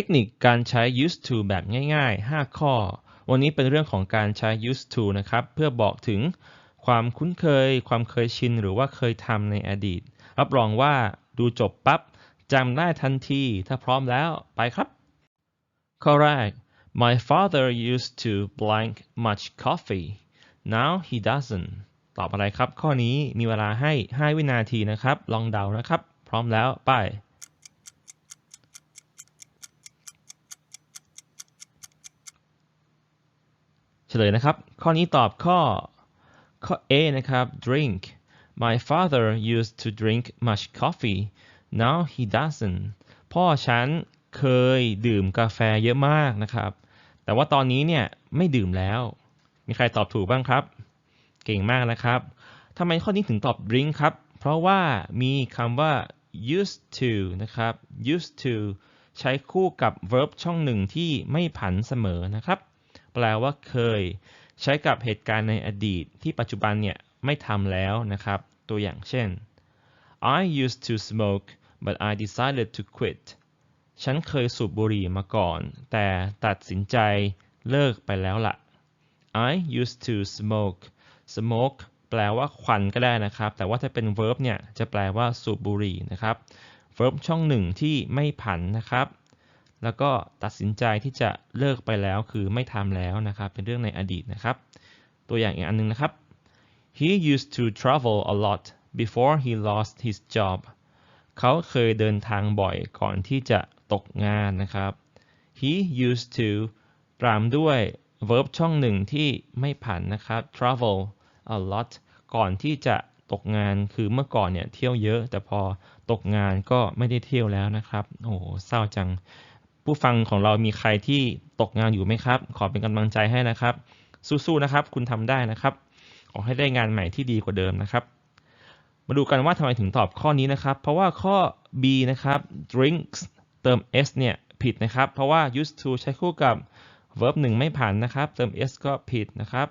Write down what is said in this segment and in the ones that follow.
ทคนิคการใช้ used to แบบง่าย ๆ 5 ข้อ วันนี้เป็นเรื่องของการใช้ used to นะครับ เพื่อบอกถึงความคุ้นเคย ความเคยชิน หรือว่าเคยทำในอดีต รับรองว่าดูจบปั๊บจำได้ทันที ถ้าพร้อมแล้วไปครับ ข้อแรก My father used to blank much coffee now he doesn't ตอบอะไรครับ ข้อนี้มีเวลาให้ 5 วินาทีนะครับ ลองเดานะครับ พร้อมแล้วไป เฉลยนะครับ ข้อนี้ตอบข้อข้อ A นะครับ drink My father used to drink much coffee now he doesn't พ่อฉันเคยดื่มกาแฟเยอะมากนะครับ แต่ว่าตอนนี้เนี่ยไม่ดื่มแล้ว มีใครตอบถูกบ้างครับ เก่งมากนะครับทำไมข้อนี้ถึงตอบ drink ครับ เพราะว่ามีคำว่า used to นะครับ used to ใช้คู่กับ verb ช่องหนึ่งที่ไม่ผันเสมอนะครับ แปลว่าเคย ใช้กับเหตุการณ์ในอดีตที่ปัจจุบันเนี่ยไม่ทำแล้วนะครับ ตัวอย่างเช่น I used to smoke but I decided to quit ฉันเคยสูบบุหรี่มาก่อน แต่ตัดสินใจเลิกไปแล้วล่ะ I used to smoke smoke แปลว่าควันก็ได้นะครับ แต่ว่าถ้าเป็น verb เนี่ยจะแปลว่าสูบบุหรี่นะครับ verb ช่องหนึ่งที่ไม่ผันนะครับ แล้วก็ตัดสินใจที่จะเลิกไปแล้วคือไม่ทำแล้วนะครับ เป็นเรื่องในอดีตนะครับ ตัวอย่างอีกอันนึงนะครับ He used to travel a lot before he lost his job เขาเคยเดินทางบ่อยก่อนที่จะตกงานนะครับ he used to ตามด้วย verb ช่องหนึ่งที่ไม่ผันนะครับ travel a lot ก่อนที่จะตกงานคือเมื่อก่อนเนี่ยเที่ยวเยอะ แต่พอตกงานก็ไม่ได้เที่ยวแล้วนะครับ โอ้โหเศร้าจัง ผู้ฟังของเรามีใครที่ตกงานอยู่ไหมครับ ขอเป็นกำลังใจให้นะครับ สู้ๆนะครับ คุณทำได้นะครับ ขอให้ได้งานใหม่ที่ดีกว่าเดิมนะครับ มาดูกันว่าทำไมถึงตอบข้อนี้นะครับ เพราะว่าข้อ B นะครับ drinks เติม s เนี่ยผิดนะครับ เพราะว่า used to ใช้คู่กับ verb หนึ่งไม่ผ่านนะครับ เติม s ก็ผิดนะครับ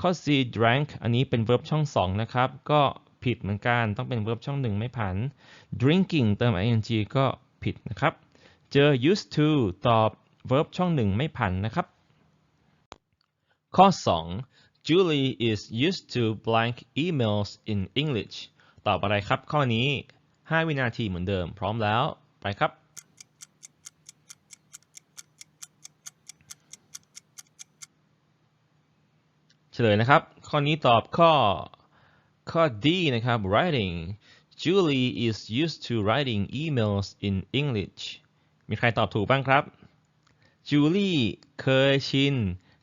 ข้อ C drank อันนี้เป็น verb ช่อง 2 นะครับ ก็ผิดเหมือนกัน ต้องเป็น verb ช่องหนึ่งไม่ผ่าน drinking เติม ing ก็ผิดนะครับ เจอ used to ตอบ verb ช่องหนึ่งไม่ผ่านนะครับ ข้อ 2 Julie is used to blank emails in English ตอบอะไรครับข้อนี้ 5 วินาทีเหมือนเดิม พร้อมแล้ว ไปครับ เฉลยนะครับ ข้อนี้ตอบข้อ ข้อ D นะครับ writing Julie is used to writing emails in English มีใครตอบถูกบ้างครับ Julie เคยชิน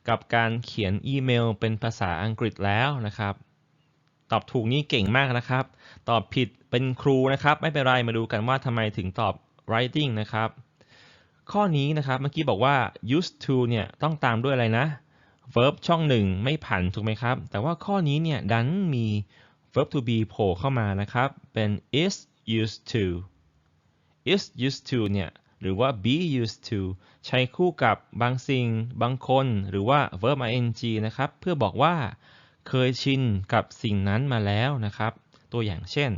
กับการเขียนอีเมลเป็นภาษาอังกฤษแล้วนะครับ ตอบถูกนี่เก่งมากนะครับ ตอบผิดเป็นครูนะครับ ไม่เป็นไรมาดูกันว่าทำไมถึงตอบ writing นะครับ ข้อนี้นะครับเมื่อกี้บอกว่า used to เนี่ยต้องตามด้วยอะไรนะ verb ช่องหนึ่งไม่ผันถูกไหมครับ แต่ว่าข้อนี้เนี่ยดันมี verb to be โผล่เข้ามานะครับ เป็น is used to is used to เนี่ย หรือว่า be used to ใช้คู่กับบางสิ่ง บางคน หรือว่า verb ing นะครับ เพื่อบอกว่าเคยชินกับสิ่งนั้นมาแล้วนะครับ ตัวอย่างเช่น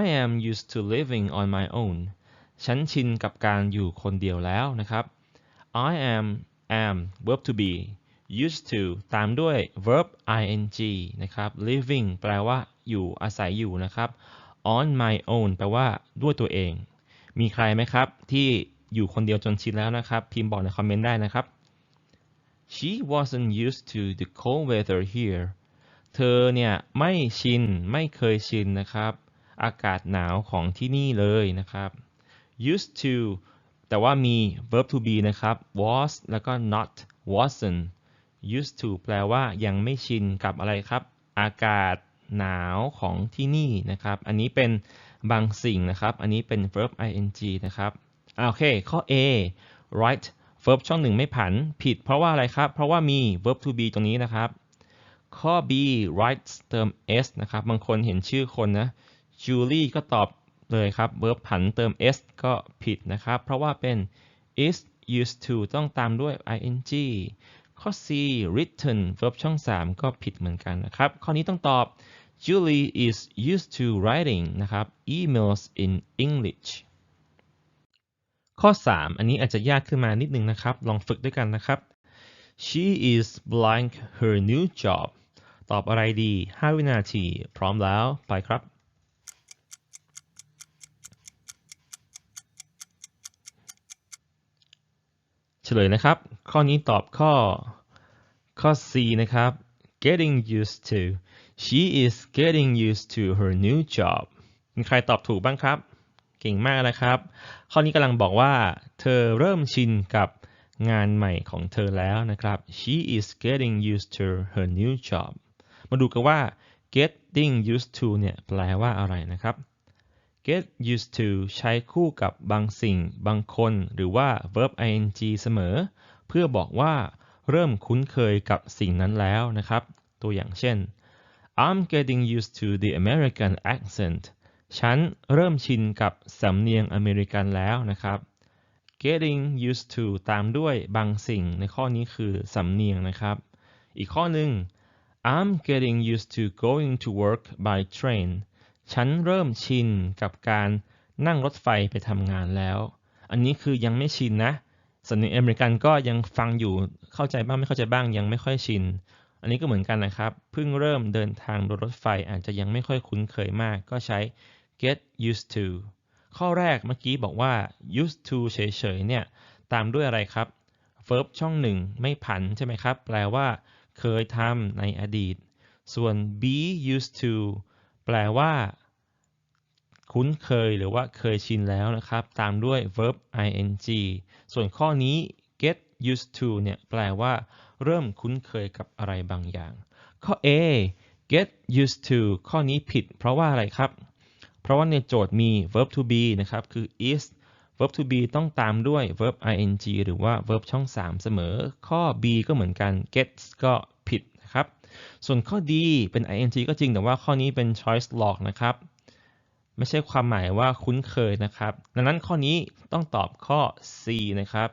I am used to living on my own ฉันชินกับการอยู่คนเดียวแล้วนะครับ I am am verb to be used to ตามด้วย verb ing นะครับ living แปลว่าอยู่อาศัยอยู่นะครับ on my own แปลว่าด้วยตัวเอง มีใครไหมครับ ที่อยู่คนเดียวจนชินแล้วนะครับ พิมพ์บอกในคอมเมนต์ได้นะครับ She wasn't used to the cold weather here เธอเนี่ยไม่ชินไม่เคยชินนะครับ อากาศหนาวของที่นี่เลยนะครับ used to แต่ว่ามี verb to be นะครับ was แล้วก็ not wasn't used to แปลว่ายังไม่ชินกับอะไรครับ อากาศ หนาวของที่นี่นะครับ อันนี้เป็นบางสิ่งนะครับ อันนี้เป็น verb ing นะครับโอเค ข้อ A right verb ช่องหนึ่งไม่ผันผิดเพราะว่าอะไรครับ เพราะว่ามี verb to be ตรงนี้นะครับ ข้อ B writes เติม s นะครับ บางคนเห็นชื่อคนนะ Julie ก็ตอบเลยครับ verb ผันเติม s ก็ผิดนะครับ เพราะว่าเป็น is used to ต้องตามด้วย ing ข้อ C written verb ช่อง 3 ก็ผิดเหมือนกันนะครับ ข้อนี้ต้องตอบ Julie is used to writing นะครับ emails in English ข้อ 3 อันนี้อาจจะยากขึ้นมานิดนึงนะครับ ลองฝึกด้วยกันนะครับ she is blank her new job ตอบอะไรดี 5 วินาที พร้อมแล้ว ไปครับ เฉลยนะครับ ข้อนี้ตอบข้อข้อ C นะครับ getting used to she is getting used to her new job มีใครตอบถูกบ้างครับ เก่งมากนะครับ ข้อนี้กำลังบอกว่า เธอเริ่มชินกับงานใหม่ของเธอแล้วนะครับ she is getting used to her new job มาดูกันว่า getting used to เนี่ยแปลว่าอะไรนะครับ get used to ใช้คู่กับบางสิ่ง บางคน หรือว่า verb ing เสมอ เพื่อบอกว่าเริ่มคุ้นเคยกับสิ่งนั้นแล้วนะครับ ตัวอย่างเช่น I'm getting used to the American accent ฉันเริ่มชินกับสำเนียงอเมริกันแล้วนะครับ getting used to ตามด้วยบางสิ่งในข้อนี้คือสำเนียงนะครับ อีกข้อหนึ่ง I'm getting used to going to work by train ฉันเริ่มชินกับการนั่งรถไฟไปทำงานแล้ว อันนี้คือยังไม่ชินนะสำเนียงอเมริกันก็ยังฟังอยู่เข้าใจบ้างไม่เข้าใจบ้างยังไม่ค่อยชิน อันนี้ก็เหมือนกันนะครับ เพิ่งเริ่มเดินทางโดยรถไฟอาจจะยังไม่ค่อยคุ้นเคยมาก ก็ใช้ get used to ข้อแรกเมื่อกี้บอกว่า used to เฉยๆเนี่ยตามด้วยอะไรครับ verb ช่องหนึ่งไม่ผันใช่ไหมครับ แปลว่า เคยทำในอดีต ส่วน be used to แปลว่า คุ้นเคยหรือว่าเคยชินแล้วนะครับ ตามด้วย verb ing ส่วนข้อนี้ get used to เนี่ยแปลว่า เริ่มคุ้นเคยกับอะไรบางอย่าง ข้อ A get used to ข้อนี้ผิด เพราะว่าอะไรครับ เพราะว่าในโจทย์มี verb to be นะครับ คือ is verb to be ต้องตามด้วย verb ing หรือว่า verb ช่อง 3 เสมอ ข้อ B ก็เหมือนกัน gets ก็ผิดนะครับ ส่วนข้อ D เป็น ing ก็จริงแต่ว่าข้อนี้เป็น choice log นะครับ ไม่ใช่ความหมายว่าคุ้นเคยนะครับ ดังนั้นข้อนี้ต้องตอบข้อ C นะครับ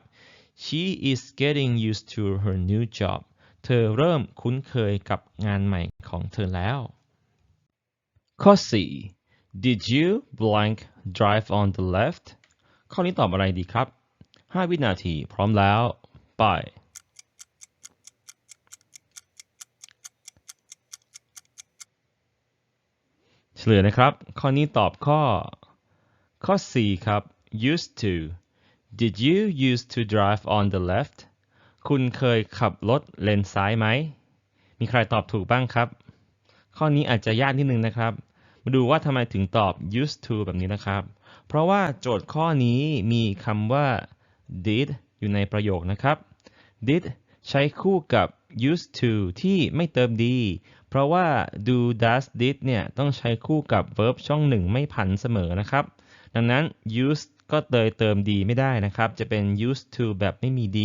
she is getting used to her new job เธอเริ่มคุ้นเคยกับงานใหม่ของเธอแล้ว ข้อ 4 did you blank drive on the left ข้อนี้ตอบอะไรดีครับ 5 วินาทีพร้อมแล้ว ไป ฉลยนะครับ ข้อนี้ตอบข้อ ข้อ 4 ครับ used to did you used to drive on the left คุณเคยขับรถเลนซ้ายไหม มีใครตอบถูกบ้างครับ ข้อนี้อาจจะยากนิดนึงนะครับ มาดูว่าทำไมถึงตอบ used to แบบนี้นะครับ เพราะว่าโจทย์ข้อนี้มีคำว่า did อยู่ในประโยคนะครับ did ใช้คู่กับ used to ที่ไม่เติม d เพราะว่า do does did เนี่ยต้องใช้คู่กับ verb ช่องหนึ่งไม่ผันเสมอนะครับ ดังนั้น used ก็เตยเติม d ไม่ได้นะครับ จะเป็น used to แบบไม่มี d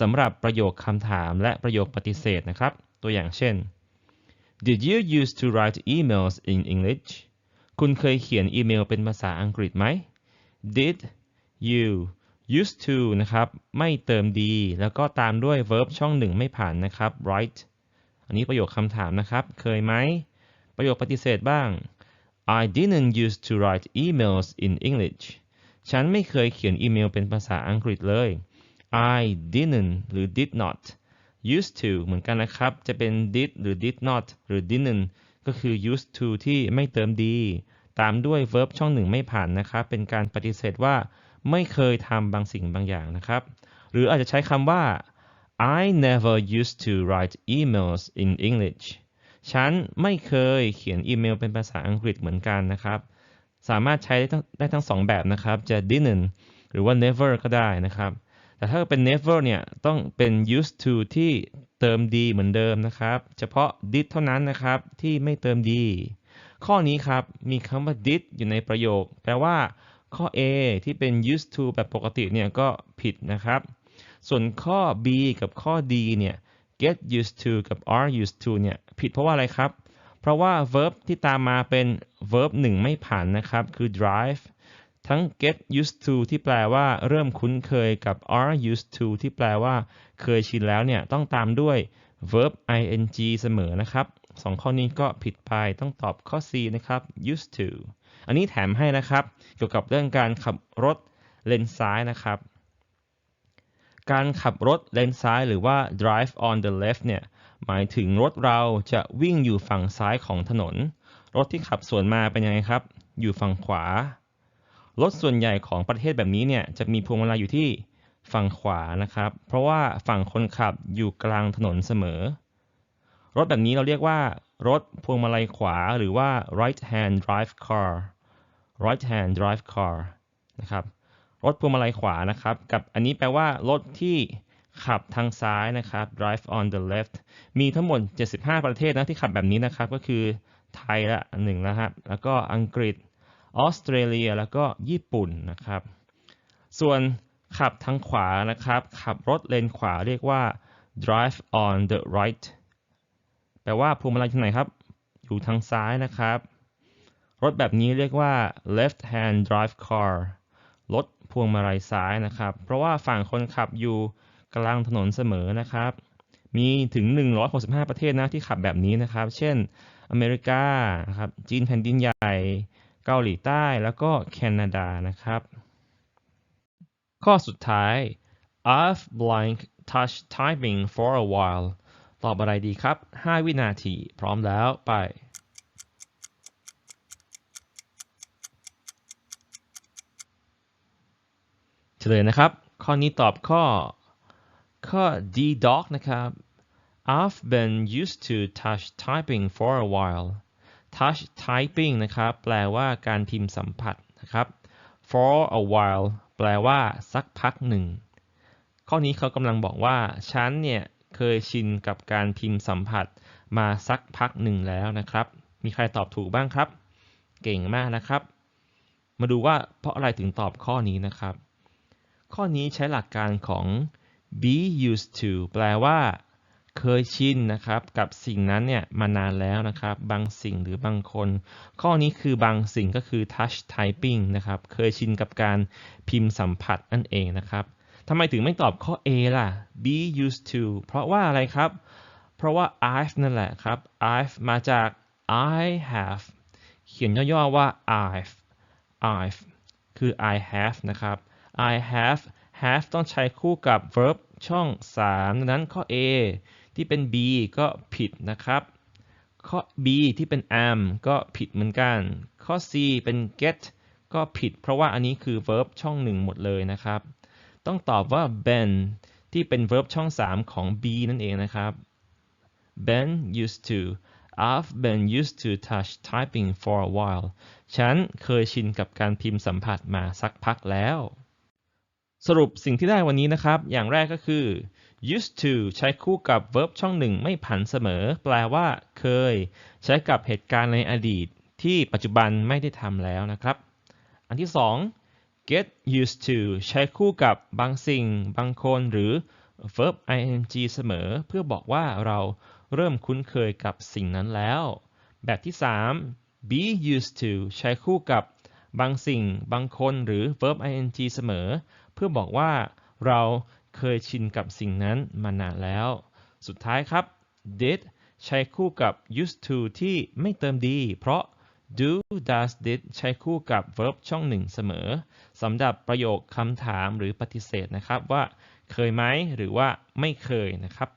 สำหรับประโยคคำถามและประโยคปฏิเสธนะครับ ตัวอย่างเช่น Did you used to write emails in English คุณเคยเขียนอีเมลเป็นภาษาอังกฤษไหม Did you used to นะครับ ไม่เติม d แล้วก็ตามด้วย verb ช่องหนึ่งไม่ผ่านนะครับ write อันนี้ประโยคคำถามนะครับ เคยไหม ประโยคปฏิเสธบ้าง I didn't used to write emails in English ฉันไม่เคยเขียนอีเมลเป็นภาษาอังกฤษเลย I didn't หรือ did not used to เหมือนกันนะครับ จะเป็น did หรือ did not หรือ didn't ก็คือ used to ที่ไม่เติม d ตามด้วย verb ช่องหนึ่งไม่ผ่านนะครับ เป็นการปฏิเสธว่าไม่เคยทำบางสิ่งบางอย่างนะครับ หรืออาจจะใช้คำว่า I never used to write emails in English ฉันไม่เคยเขียนอีเมลเป็นภาษาอังกฤษเหมือนกันนะครับ สามารถใช้ได้ทั้งได้ทั้งสองแบบนะครับ จะ didn't หรือว่า never ก็ได้นะครับ แต่ถ้าเป็น never เนี่ย ต้องเป็น used to ที่เติม d เหมือนเดิมนะครับ เฉพาะ did เท่านั้นนะครับ ที่ไม่เติม d ข้อนี้ครับ มีคำว่า did อยู่ในประโยค แปลว่าข้อ A ที่เป็น used to แบบปกติเนี่ยก็ผิดนะครับ ส่วนข้อ B กับข้อ D เนี่ย get used to กับ are used to เนี่ยผิดเพราะว่าอะไรครับ เพราะว่า verb ที่ตามมาเป็น verb หนึ่งไม่ผ่านนะครับ คือ drive ทั้ง get used to ที่แปลว่าเริ่มคุ้นเคยกับ are used to ที่แปลว่าเคยชินแล้วเนี่ยต้องตามด้วย verb ing เสมอนะครับสองข้อนี้ก็ผิดไปต้องตอบข้อ C นะครับ used to อันนี้แถมให้นะครับ เกี่ยวกับเรื่องการขับรถเลนซ้ายนะครับ การขับรถเลนซ้ายหรือว่า drive on the left เนี่ยหมายถึงรถเราจะวิ่งอยู่ฝั่งซ้ายของถนน รถที่ขับสวนมาเป็นยังไงครับ อยู่ฝั่งขวา รถส่วนใหญ่ของประเทศแบบนี้เนี่ยจะมีพวงมาลัยอยู่ที่ฝั่งขวานะครับ เพราะว่าฝั่งคนขับอยู่กลางถนนเสมอ รถแบบนี้เราเรียกว่า รถพวงมาลัยขวาหรือว่า right hand drive car right hand drive car นะครับ รถพวงมาลัยขวานะครับ กับอันนี้แปลว่ารถที่ขับทางซ้ายนะครับ drive on the left มีทั้งหมด 75 ประเทศนะที่ขับแบบนี้นะครับ ก็คือไทยละหนึ่งนะครับ แล้วก็อังกฤษ ออสเตรเลีย แล้วก็ญี่ปุ่นนะครับ ส่วนขับทางขวานะครับ ขับรถเลนขวาเรียกว่า drive on the right แปลว่าพวงมาลัยทางไหนครับ อยู่ทางซ้ายนะครับ รถแบบนี้เรียกว่า left hand drive car รถ พวงมาลัยซ้ายนะครับ เพราะว่าฝั่งคนขับอยู่กลางถนนเสมอนะครับ มีถึง 165 ประเทศนะที่ขับแบบนี้นะครับ เช่น อเมริกาครับ จีนแผ่นดินใหญ่ เกาหลีใต้แล้วก็แคนาดานะครับ ข้อสุดท้าย I've blank touch typing for a while ตอบอะไรดีครับ 5 วินาที พร้อมแล้วไป เฉลยนะครับ ข้อนี้ตอบข้อ ข้อ D dog นะครับ I've been used to touch typing for a while touch typing นะครับ แปลว่าการพิมพ์สัมผัสนะครับ for a while แปลว่า สักพักหนึ่ง ข้อนี้เขากำลังบอกว่า ฉันเนี่ยเคยชินกับการพิมพ์สัมผัสมาสักพักหนึ่งแล้วนะครับ มีใครตอบถูกบ้างครับ เก่งมากนะครับ มาดูว่าเพราะอะไรถึงตอบข้อนี้นะครับ ข้อนี้ใช้หลักการของ be used to แปลว่า เคยชินนะครับ กับสิ่งนั้นเนี่ยมานานแล้วนะครับ บางสิ่งหรือบางคน ข้อนี้คือบางสิ่งก็คือ touch typing นะครับ เคยชินกับการพิมพ์สัมผัสนั่นเองนะครับทำไมถึงไม่ตอบข้อ A ล่ะ be used to เพราะว่าอะไรครับ เพราะว่า I've นั่นแหละครับ I've มาจาก I have เขียนย่อๆว่า I've I've คือ I have นะครับ I have have ต้องใช้คู่กับ verb ช่อง 3 ดังนั้นข้อ A ที่เป็น be ก็ผิดนะครับ ข้อ B ที่เป็น am ก็ผิดเหมือนกัน ข้อ C เป็น get ก็ผิด เพราะว่าอันนี้คือ verb ช่อง 1 หมดเลยนะครับ ต้องตอบว่า been ที่เป็น verb ช่อง 3 ของ be นั่นเองนะครับ Ben used to I've been used to touch typing for a while ฉันเคยชินกับการพิมพ์สัมผัสมาสักพักแล้ว สรุปสิ่งที่ได้วันนี้นะครับ อย่างแรกก็คือ used to ใช้คู่กับ verb ช่องหนึ่งไม่ผันเสมอ แปลว่า เคย ใช้กับเหตุการณ์ในอดีต ที่ปัจจุบันไม่ได้ทำแล้วนะครับ อันที่สอง get used to ใช้คู่กับบางสิ่ง บางคน หรือ verb ing เสมอ เพื่อบอกว่าเราเริ่มคุ้นเคยกับสิ่งนั้นแล้ว แบบที่ 3 be used to ใช้คู่กับบางสิ่ง บางคน หรือ verb ing เสมอ เพื่อบอกว่าเราเคยชินกับสิ่งนั้นมานานแล้ว สุดท้ายครับ did ใช้คู่กับ used to ที่ไม่เติมดี เพราะ do does did ใช้คู่กับ verb ช่องหนึ่งเสมอสำหรับประโยคคำถามหรือปฏิเสธนะครับว่าเคยไหมหรือว่าไม่เคยนะครับ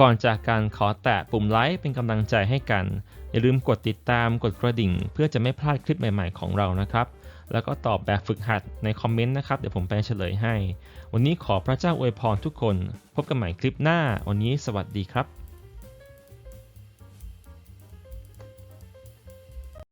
ก่อนจากการขอแตะปุ่มไลค์เป็นกำลังใจให้กัน อย่าลืมกดติดตามกดกระดิ่ง เพื่อจะไม่พลาดคลิปใหม่ ๆ ของเรานะครับ แล้วก็ตอบแบบฝึกหัดในคอมเมนต์นะครับ เดี๋ยวผมไปเฉลยให้ วันนี้ขอพระเจ้าอวยพรทุกคน พบกันใหม่คลิปหน้า วันนี้สวัสดีครับ